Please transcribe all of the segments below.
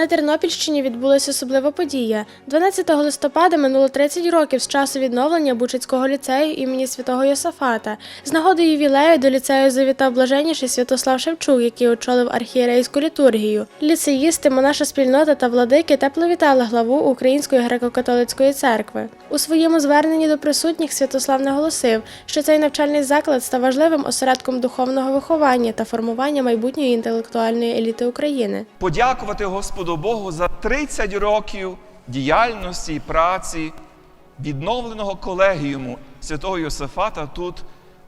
На Тернопільщині відбулася особлива подія. 12 листопада минуло 30 років з часу відновлення Бучицького ліцею імені святого Йосафата. З нагоди ювілею до ліцею завітав блаженніший Святослав Шевчук, який очолив архієрейську літургію. Ліцеїсти, монаша спільнота та владики тепло вітали главу Української греко-католицької церкви. У своєму зверненні до присутніх Святослав наголосив, що цей навчальний заклад став важливим осередком духовного виховання та формування майбутньої інтелектуальної еліти України. подякувати Господу Богу за 30 років діяльності і праці відновленого колегіуму святого Йосифата тут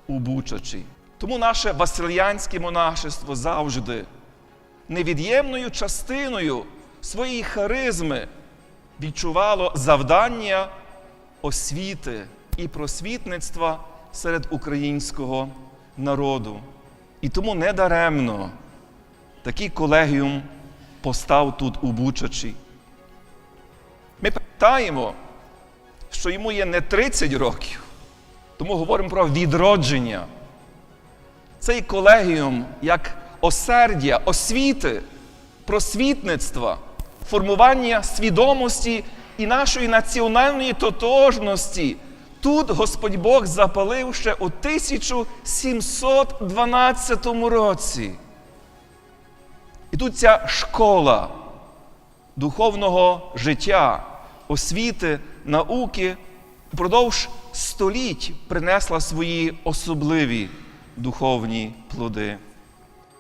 у Бучачі. Тому наше Васильянське монашество завжди невід'ємною частиною своєї харизми відчувало завдання освіти і просвітництва серед українського народу. І тому недаремно такий колегіум постав тут у Бучачі. Ми пам'ятаємо, що йому є не 30 років, тому говоримо про відродження. Цей колегіум як осердя, освіти, просвітництва, формування свідомості і нашої національної тотожності. Тут Господь Бог запалив ще у 1712 році. І тут ця школа духовного життя, освіти, науки впродовж століть принесла свої особливі духовні плоди.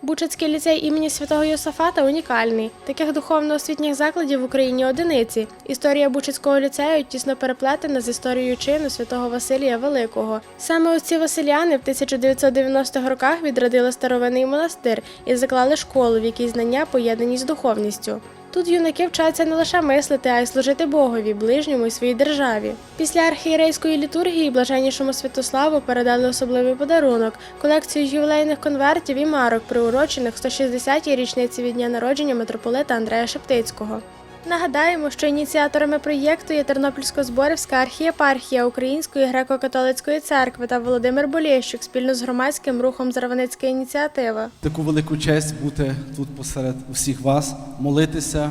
Бучацький ліцей імені святого Йосафата унікальний. Таких духовно-освітніх закладів в Україні одиниці. Історія Бучацького ліцею тісно переплетена з історією чину святого Василія Великого. Саме оці Василяни в 1990-х роках відродили старовинний монастир і заклали школу, в якій знання поєднані з духовністю. Тут юнаки вчаться не лише мислити, а й служити Богові, ближньому і своїй державі. Після архієрейської літургії блаженнішому Святославу передали особливий подарунок колекцію ювілейних конвертів і марок, приурочених 160-й річниці від дня народження митрополита Андрея Шептицького. Нагадаємо, що ініціаторами проєкту є Тернопільсько-Зборівська архієпархія Української греко-католицької церкви та Володимир Болєщук спільно з громадським рухом Зарваницька ініціатива. Таку велику честь бути тут посеред усіх вас, молитися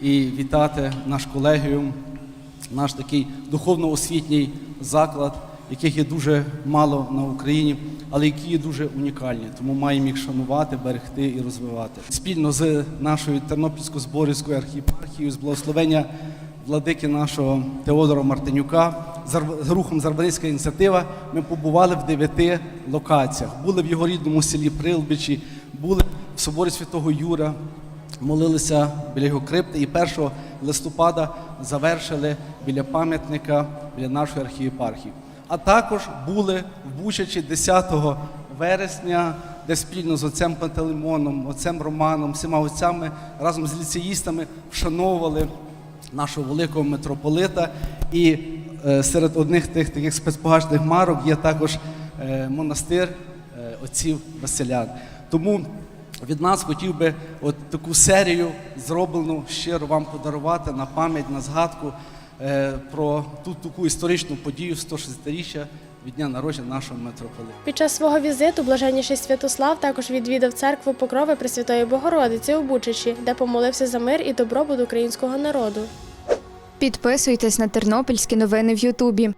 і вітати наш колегіум, наш такий духовно-освітній заклад, яких є дуже мало на Україні, але які є дуже унікальні. Тому маємо їх шанувати, берегти і розвивати. Спільно з нашою Тернопільсько-Зборівською архієпархією, з благословення владики нашого Теодора Мартинюка, з рухом Зарбаницька ініціатива, ми побували в дев'яти локаціях. Були в його рідному селі Прилбичі, були в соборі Святого Юра, молилися біля його крипти і 1 листопада завершили біля пам'ятника біля нашої архієпархії. А також були в Бучачі 10 вересня, де спільно з отцем Пантелеймоном, отцем Романом, всіма отцями разом з ліцеїстами вшановували нашого великого митрополита. І е, серед одних тих таких спецпогашних марок є також е, монастир е, отців Василян. Тому від нас хотів би от таку серію зроблену щиро вам подарувати на пам'ять, на згадку про ту таку історичну подію 160-річчя від дня народження нашого митрополита. Під час свого візиту блаженніший Святослав також відвідав церкву Покрови Пресвятої Богородиці у Бучачі, де помолився за мир і добробут українського народу. Підписуйтесь на тернопільські новини в Ютубі.